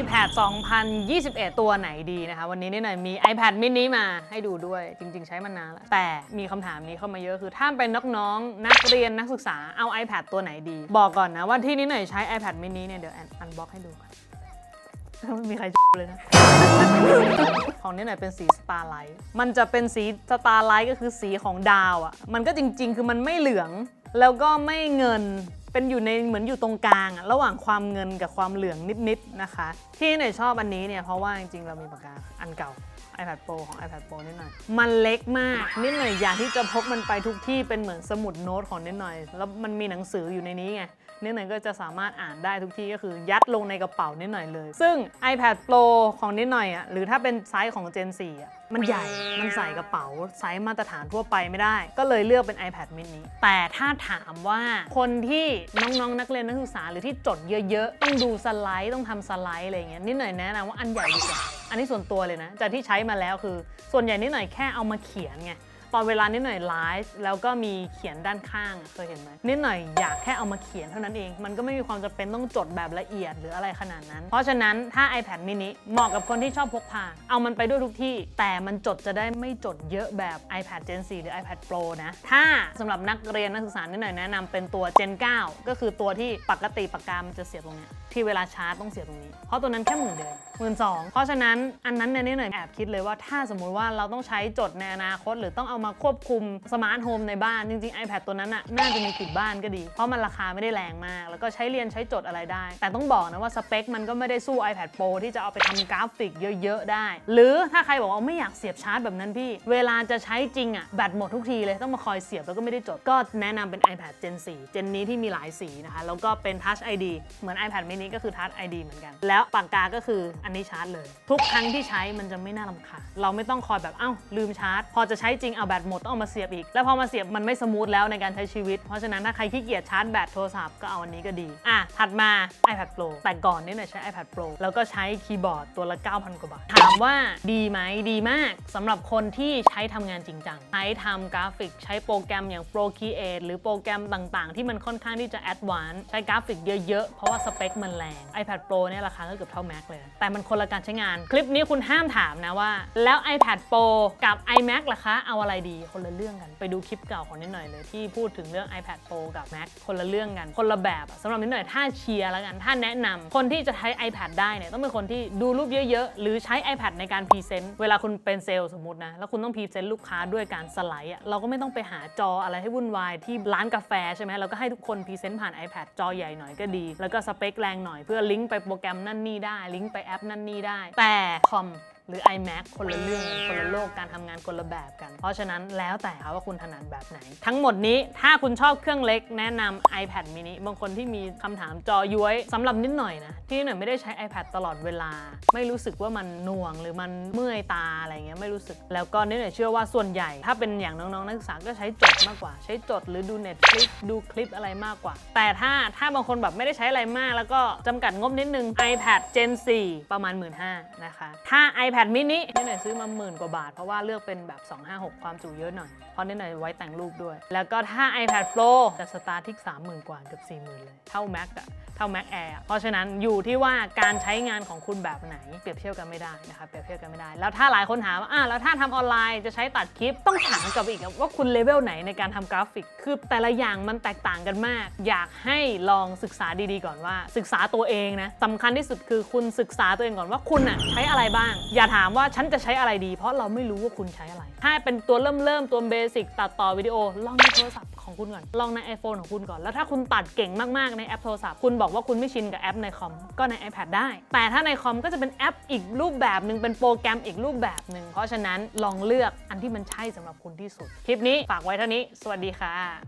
iPad 2021 ตัวไหนดีนะคะ วันนี้นี่หน่อยมี iPad mini มาให้ดูด้วยจริง ๆ ใช้มานานแล้ว แต่มีคำถามนี้เข้ามาเยอะคือถ้าเป็นน้องๆนักเรียนนักศึกษาเอา iPad ตัวไหนดี บอกก่อนนะว่าที่นี่หน่อยใช้ iPad mini เนี่ยเดี๋ยวอันบ็อกให้ดูก่อนไม่มีใครเลยนะ ของนี่หน่อยเป็นสีสตาร์ไลท์ มันจะเป็นสีสตาร์ไลท์ก็คือสีของดาวอะ่ะ มันก็จริง ๆ คือมันไม่เหลือง แล้วก็ไม่เงิน เป็นอยู่ในเหมือนอยู่ตรงกลางอะระหว่างความเงินกับความเหลืองนิดๆนะคะ ที่หน่อยชอบอันนี้เนี่ยเพราะว่าจริงๆเรามีปากกาอันเก่า iPad Pro ของ iPad Pro นิดหน่อย มันเล็กมากนิดหน่อยอยากที่จะพกมันไปทุกที่เป็นเหมือนสมุดโน้ตของนิดหน่อย แล้วมันมีหนังสืออยู่ในนี้ไงนิดหน่อยก็จะสามารถอ่านได้ทุกที่ก็คือยัดลงในกระเป๋านิดหน่อยเลย ซึ่ง iPad Pro ของนิดหน่อยอะหรือถ้าเป็นไซส์ของ Gen 4อะ มันใหญ่ มันใส่กระเป๋าไซส์มาตรฐานทั่วไปไม่ได้ ก็เลยเลือกเป็น iPad mini แต่ถ้าถามว่าคนที่น้องๆ นักเรียนนักศึกษาหรือที่จดเยอะๆ ต้องดูสไลด์ต้องทำสไลด์อะไรอย่างเงี้ยนิดหน่อยแนะนำว่าอันใหญ่ดีกว่าอันนี้ส่วนตัวเลยนะจากที่ใช้มาแล้วคือ ส่วนใหญ่นิดหน่อยแค่เอามาเขียนไง ตอนเวลานิดหน่อยไลฟ์แล้วก็มีเขียนด้านข้างเคยเห็นไหมนิดหน่อยอยากแค่เอามาเขียนเท่านั้นเอง มันก็ไม่มีความจำเป็นต้องจดแบบละเอียดหรืออะไรขนาดนั้น เพราะฉะนั้นถ้า iPad mini เหมาะกับคนที่ชอบพกพา เอามันไปด้วยทุกที่ แต่มันจดจะได้ไม่จดเยอะแบบ iPad Gen 4 หรือ iPad Pro นะ ถ้าสำหรับนักเรียนนักศึกษานิดหน่อยแนะนำเป็นตัว Gen 9 ก็คือตัวที่ปกติปากกามันจะเสียบตรงเนี้ยที่เวลาชาร์จต้องเสียบตรงนี้ เพราะตัวนั้นแค่หมื่นเดียวหมื่นสองเพราะฉะนั้นอันนั้นเนี่ยนิดหน่อยแอบคิดเลยว่าถ้าสมมุติว่าเราต้องใช้จดในอนาคตหรือต้องเอามาควบคุมสมาร์ทโฮมในบ้าน จริงๆ iPad ตัวนั้นน่ะน่าจะมีติดบ้านก็ดี เพราะมันราคาไม่ได้แรงมาก แล้วก็ใช้เรียนใช้จดอะไรได้ แต่ต้องบอกนะว่าสเปคมันก็ไม่ได้สู้ iPad Pro ที่จะเอาไปทำกราฟิกเยอะๆได้ หรือถ้าใครบอกว่าไม่อยากเสียบชาร์จแบบนั้นพี่ เวลาจะใช้จริงอะแบตหมดทุกทีเลยต้องมาคอยเสียบแล้วก็ไม่ได้จด ก็แนะนำเป็น iPad Gen 4 Gen นี้ที่มีหลายสีนะคะแล้วก็เป็น Touch ID เหมือน iPad mini ก็คือ Touch ID เหมือนกัน แล้วปากกาก็คืออันนี้ชาร์จเลย ทุกครั้งที่ใช้มันจะไม่น่ารำคาญเราไม่ต้องคอยแบบเอ้าลืมชาร์จ พอจะใช้จริงเอาแบตหมดต้องเอามาเสียบอีก แล้วพอมาเสียบมันไม่สมูทแล้วในการใช้ชีวิต เพราะฉะนั้นถ้าใครขี้เกียจชาร์จแบตโทรศัพท์ก็เอาอันนี้ก็ดี อะ ถัดมา iPad Pro แต่ก่อนนี่เนี่ยใช้ iPad Pro แล้วก็ใช้คีย์บอร์ดตัวละ 9,000 กว่าบาท ถามว่าดีไหมดีมากสำหรับคนที่ใช้ทำงานจริงจัง ใช้ทำกราฟิก ใช้โปรแกรมอย่าง Procreate หรือโปรแกรมต่างๆ ที่มันค่อนข้างที่จะ Advanced ใช้กราฟิกเยอะๆ เพราะว่าสเปคมันแรง iPad Pro เนี่ยราคาก็เกือบเท่า Mac เลย แต่มันคนละการใช้งาน คลิปนี้คุณห้ามถามนะว่า แล้ว iPad Pro กับ iMac ล่ะคะเอาอะไรดีคนละเรื่องกัน ไปดูคลิปเก่าของนิดหน่อยเลยที่พูดถึงเรื่อง iPad Pro กับ Mac คนละเรื่องกัน คนละแบบสำหรับนิดหน่อยถ้าเชียร์แล้วกัน ถ้าแนะนำคนที่จะใช้ iPad ได้เนี่ยต้องเป็นคนที่ดูรูปเยอะๆ หรือใช้ iPad ในการพรีเซนต์เวลาคุณเป็นเซลล์สมมตินะ แล้วคุณต้องพรีเซนต์ลูกค้าด้วยการสไลด์อะเราก็ไม่ต้องไปหาจออะไรให้วุ่นวายที่ร้านกาแฟใช่ไหมเราก็ให้ทุกคนพรีเซนต์ผ่าน iPad จอใหญ่หน่อยก็ดี แล้วก็สเปคแรงหน่อยเพื่อลิงก์ไปโปรแกรมนั่นนี่ได้ลิงก์ไปแอปนั่นนี่ได้ แต่คอม หรือ iMac คนละเรื่องคนละโลกการทำงานคนละแบบกัน เพราะฉะนั้นแล้วแต่ค่ะว่าคุณถนัดแบบไหน ทั้งหมดนี้ถ้าคุณชอบเครื่องเล็กแนะนำ iPad mini บางคนที่มีคำถามจอย้วยสำหรับนิดหน่อยนะ ที่หน่อยไม่ได้ใช้ iPad ตลอดเวลา ไม่รู้สึกว่ามันหน่วงหรือมันเมื่อยตาอะไรเงี้ยไม่รู้สึกแล้วก็นิดหน่อยเชื่อว่าส่วนใหญ่ ถ้าเป็นอย่างน้องๆนักศึกษาก็ใช้จดมากกว่า ใช้จดหรือดู Netflix ดูคลิปอะไรมากกว่า แต่ถ้าถ้าบางคนแบบไม่ได้ใช้อะไรมาก แล้วก็จำกัดงบนิดนึง iPad Gen 4 ประมาณ 1 5ื่นนะคะถ้า iPad mini นิดหน่อยซื้อมาหมื่นกว่าบาท เพราะว่าเลือกเป็นแบบ 256 ความจุเยอะหน่อย เพราะนิดหน่อยไว้แต่งรูปด้วย แล้วก็ถ้า iPad Pro จะสตาร์ทที่ 30,000 กว่าเกือบ40,000 เลย เท่า Mac อะเท่า Mac Air อะเพราะฉะนั้นอยู่ที่ว่าการใช้งานของคุณแบบไหน เปรียบเทียบกันไม่ได้นะคะเปรียบเทียบกันไม่ได้ แล้วถ้าหลายคนถามว่าอะแล้วถ้าทำออนไลน์จะใช้ตัดคลิปต้องถามกลับไปอีกว่าคุณเลเวลไหนในการทำกราฟิก คือแต่ละอย่างมันแตกต่างกันมาก อยากให้ลองศึกษาดีๆก่อนว่า ศึกษาตัวเองนะสำคัญที่สุดคือคุณศึกษาตัวเองก่อนว่าคุณอะใช้อะไรบ้าง อย่าถามว่าฉันจะใช้อะไรดี เพราะเราไม่รู้ว่าคุณใช้อะไร ถ้าเป็นตัวเริ่มเริ่มตัวเบสิกตัดต่อวิดีโอ ลองในโทรศัพท์ของคุณก่อน ลองใน iPhone ของคุณก่อน แล้วถ้าคุณตัดเก่งมากๆในแอปโทรศัพท์ คุณบอกว่าคุณไม่ชินกับแอปในคอม ก็ใน iPad ได้ แต่ถ้าในคอมก็จะเป็นแอปอีกรูปแบบหนึ่งเป็นโปรแกรมอีกรูปแบบหนึ่ง เพราะฉะนั้นลองเลือกอันที่มันใช่สำหรับคุณที่สุด คลิปนี้ฝากไว้เท่านี้ สวัสดีค่ะ